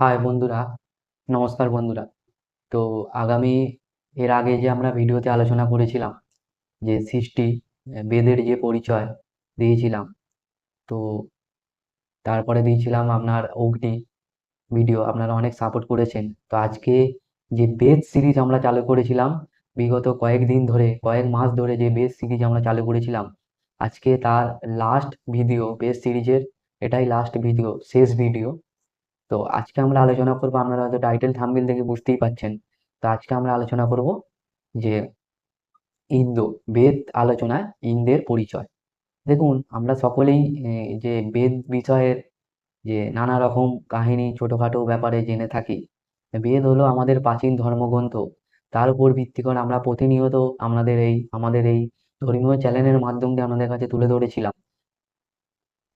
High বন্ধুরা, নমস্কার বন্ধুরা। তো আগামী, এর আগে যে আমরা ভিডিওতে আলোচনা করেছিলাম, যে সৃষ্টি, বেদের যে পরিচয় দিয়েছিলাম, তো তারপরে দিয়েছিলাম আপনার অগ্নি ভিডিও আপনারা অনেক সাপোর্ট করেছেন। তো আজকে যে বেদ সিরিজ আমরা চালু করেছিলাম, বিগত কয়েকদিন ধরে, কয়েক মাস ধরে যে বেদ সিরিজ আমরা চালু করেছিলাম, আজকে তার লাস্ট ভিডিও বেদ সিরিজের এটাই লাস্ট ভিডিও শেষ ভিডিও তো আজকে আমরা আলোচনা করব, আপনারা হয়তো টাইটেল থাম্বনেল দেখে বুঝতেই পাচ্ছেন তো আজকে আমরা আলোচনা করব যে ইন্দ্র বেদ আলোচনায় ইন্দের পরিচয়। দেখুন, আমরা সকলেই যে বেদ বিষয়ের যে নানা রকম কাহিনী, ছোটখাটো ব্যাপারে জেনে থাকি। বেদ হলো আমাদের প্রাচীন ধর্মগ্রন্থ। তার উপর ভিত্তি করে আমরা প্রতিনিয়ত আমাদের এই আমাদের এই ধর্মীয় চ্যানেলের মাধ্যম দিয়ে আপনাদের কাছে তুলে ধরেছিলাম।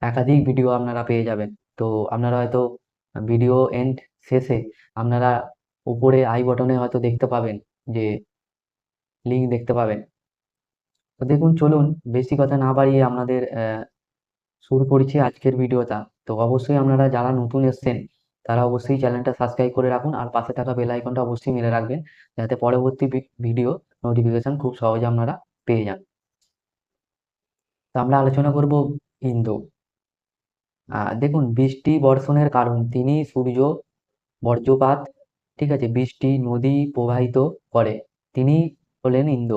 একাধিক ভিডিও আপনারা পেয়ে যাবেন। তো আপনারা হয়তো ভিডিও এন্ড শেষে আপনারা উপরে আই বটনে হয়তো দেখতে পাবেন যে লিঙ্ক দেখতে পাবেন। তো দেখুন চলুন বেশি কথা না বাড়িয়ে আপনাদের শুরু করছি আজকের ভিডিওটা। তো অবশ্যই আপনারা যারা নতুন এসছেন তারা অবশ্যই চ্যানেলটা সাবস্ক্রাইব করে রাখুন আর পাশে থাকা বেল আইকনটা অবশ্যই মেরে রাখবেন যাতে পরবর্তী ভিডিও নোটিফিকেশন খুব সহজে আপনারা পেয়ে যান। তো আমরা আলোচনা করব ইন্দ্র আহ, দেখুন, বৃষ্টি বর্ষণের কারণ, তিনি সূর্য, বজ্রপাত, ঠিক আছে, বৃষ্টি, নদী প্রবাহিত করে। তিনি হলেন ইন্দ্র।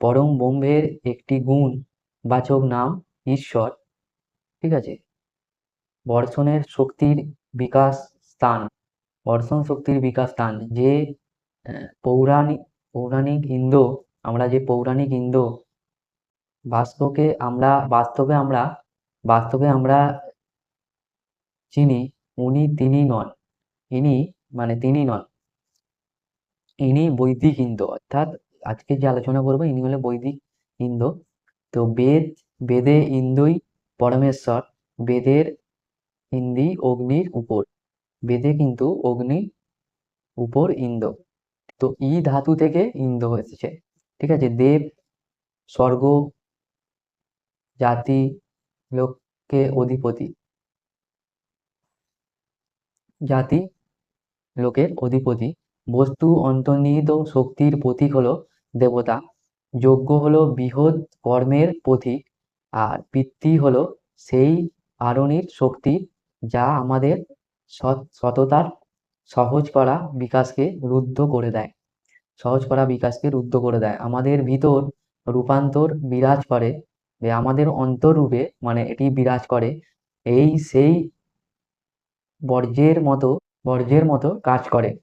পরম ব্রহ্মের একটি গুণ, বাচক নাম ঈশ্বর, ঠিক আছে? বর্ষণের শক্তির বিকাশ স্থান, বর্ষণ শক্তির বিকাশ স্থান। যে পৌরাণিক পৌরাণিক ইন্দ্র, আমরা যে পৌরাণিক ইন্দ্র, বাস্তবকে আমরা, বাস্তবে আমরা বাস্তবে আমরা চিনি উনি তিনি নন। ইনি মানে তিনি নন। ইনি বৈদিক ইন্দ্র। অর্থাৎ আজকে যে আলোচনা করব, ইনি হলো বৈদিক ইন্দ্র। তো বেদ, বেদে ইন্দ্রই পরমেশ্বর, বেদের ইন্দ্রি অগ্নির উপর। বেদে কিন্তু অগ্নি উপর ইন্দ্র। তো ই ধাতু থেকে ইন্দ্র এসেছে। ঠিক আছে? দেব, স্বর্গ, জাতি, লোককে অধিপতি। জাতি, লোকের অধিপতি। বস্তু অন্তর্নিহিত শক্তির প্রতীক হলো দেবতা। যজ্ঞ হলো বৃহৎ কর্মের প্রতীক। আর পিতৃ হলো সেই আরণির শক্তি যা আমাদের সৎ, সততার সহজ করা বিকাশকে রুদ্ধ করে দেয়। সহজ করা বিকাশকে রুদ্ধ করে দেয়। আমাদের ভিতর রূপান্তর বিরাজ করে। আমাদের অন্তররূপে মানে এটি বিরাজ করে। এই সেই বর্জ্যের মতো বর্জ্যের মতো কাজ করে।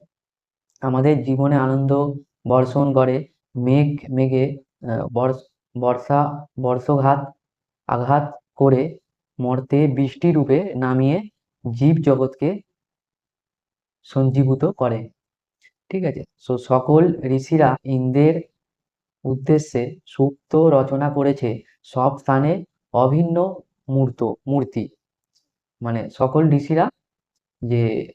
আমাদের জীবনে আনন্দ, বর্ষণ করে মেঘ, মেঘে বর্ষ- বর্ষা, বর্ষঘাত আঘাত করে মর্তে বৃষ্টি রূপে নামিয়ে জীব জগৎকে সঞ্জীভূত করে। ঠিক আছে? তো সকল ঋষিরা ইন্দ্রের উদ্দেশ্যে সূক্ত রচনা করেছে। সব স্থানে অভিন্ন মূর্ত, মূর্তি। মানে সকল ঋষিরা যে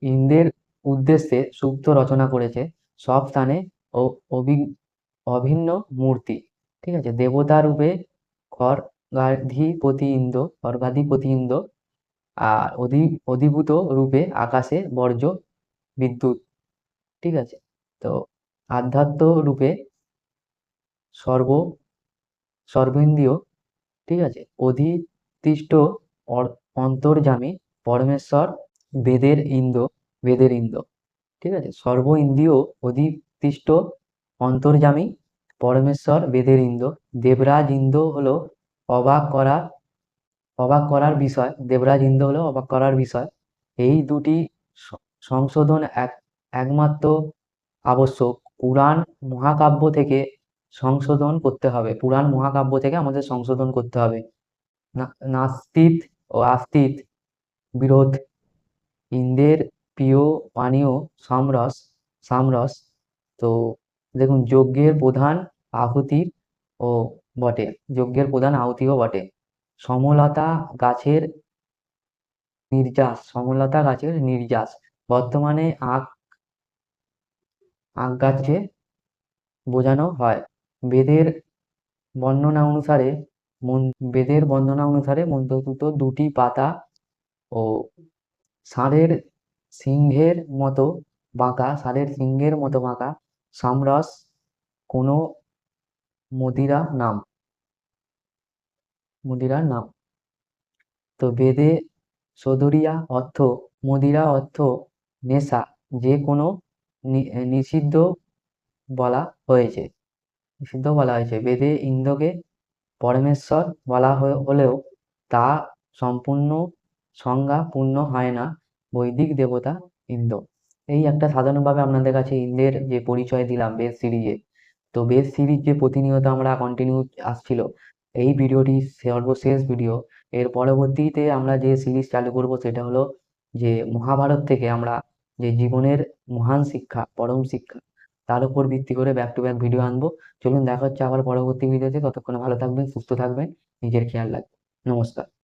ইন্দ্রের উদ্দেশ্যে সুপ্ত রচনা করেছে, সব স্থানে ও- অভি- অভিন্ন মূর্তি। ঠিক আছে? দেবতা রূপে খড়গাধিপতি ইন্দ্র খড়গাধিপতি ইন্দ্র, আর অধি, অধিভূত রূপে আকাশে বর্জ্য বিদ্যুৎ। ঠিক আছে? তো আধ্যাত্ম রূপে সর্ব সর্বেন্দ্রিয় ঠিক আছে? অর- অন্তর্যামী পরমেশ্বর বেদের ইন্দ্র বেদের ইন্দ্র। ঠিক আছে? সর্ব ইন্দ্রিয় অধিষ্ঠিত অন্তর্যামী পরমেশ্বর বেদের ইন্দ্র। দেবরাজ ইন্দ্র হলো অবাক করা, অবাক করার বিষয়। দেবরাজ ইন্দ্র হলো অবাক করার বিষয়। এই দুটি সংশোধন এক, একমাত্র আবশ্যক। পুরাণ মহাকাব্য থেকে সংশোধন করতে হবে। পুরাণ মহাকাব্য থেকে আমাদের সংশোধন করতে হবে। নাস্তিত ও আস্তিত বিরোধ ইন্দ্রের প্রিয় পানীয় সামরস সামরস, তো দেখুন যজ্ঞের প্রধান আহুতির ও বটে, যজ্ঞের প্রধান আহুতিও বটে। সমলতা গাছের নির্যাস, সমলতা গাছের নির্যাস। বর্তমানে আখ আখ গাছকে বোঝানো হয়। বেদের বর্ণনা অনুসারে বেদের বর্ণনা অনুসারে মন্ত্রপুত দুটি পাতা ও ষাঁড়ের সিংহের মতো বাঁকা ষাঁড়ের সিংহের মতো বাঁকা সামরস কোনো মদিরা নাম। মদিরার নাম। তো বেদে সদরিয়া অর্থ, মদিরা অর্থ নেশা, যে কোনো নিষিদ্ধ বলা হয়েছে। নিষিদ্ধ বলা হয়েছে। বেদে ইন্দ্রকে পরমেশ্বর বলা হলেও তা সম্পূর্ণ সংজ্ঞা পূর্ণ হয় না, বৈদিক দেবতা ইন্দ্র। এই একটা সাধারণভাবে আপনাদের কাছে ইন্দ্রের যে পরিচয় দিলাম বেদ সিরিজে। তো বেদ সিরিজ যে প্রতিনিয়ত আমরা কন্টিনিউ আসছিল। এই ভিডিওটি সর্বশেষ ভিডিও। এর পরবর্তীতে আমরা যে সিরিজ চালু করব সেটা হলো যে মহাভারত থেকে আমরা যে জীবনের মহান শিক্ষা, পরম শিক্ষা, তার উপর ভিত্তি করে ব্যাক টু ব্যাক ভিডিও আনব। চলুন দেখা হচ্ছে আবার পরবর্তী ভিডিওতে ততক্ষণে ভালো থাকবেন, সুস্থ থাকবেন। নিজের খেয়াল রাখবেন। নমস্কার।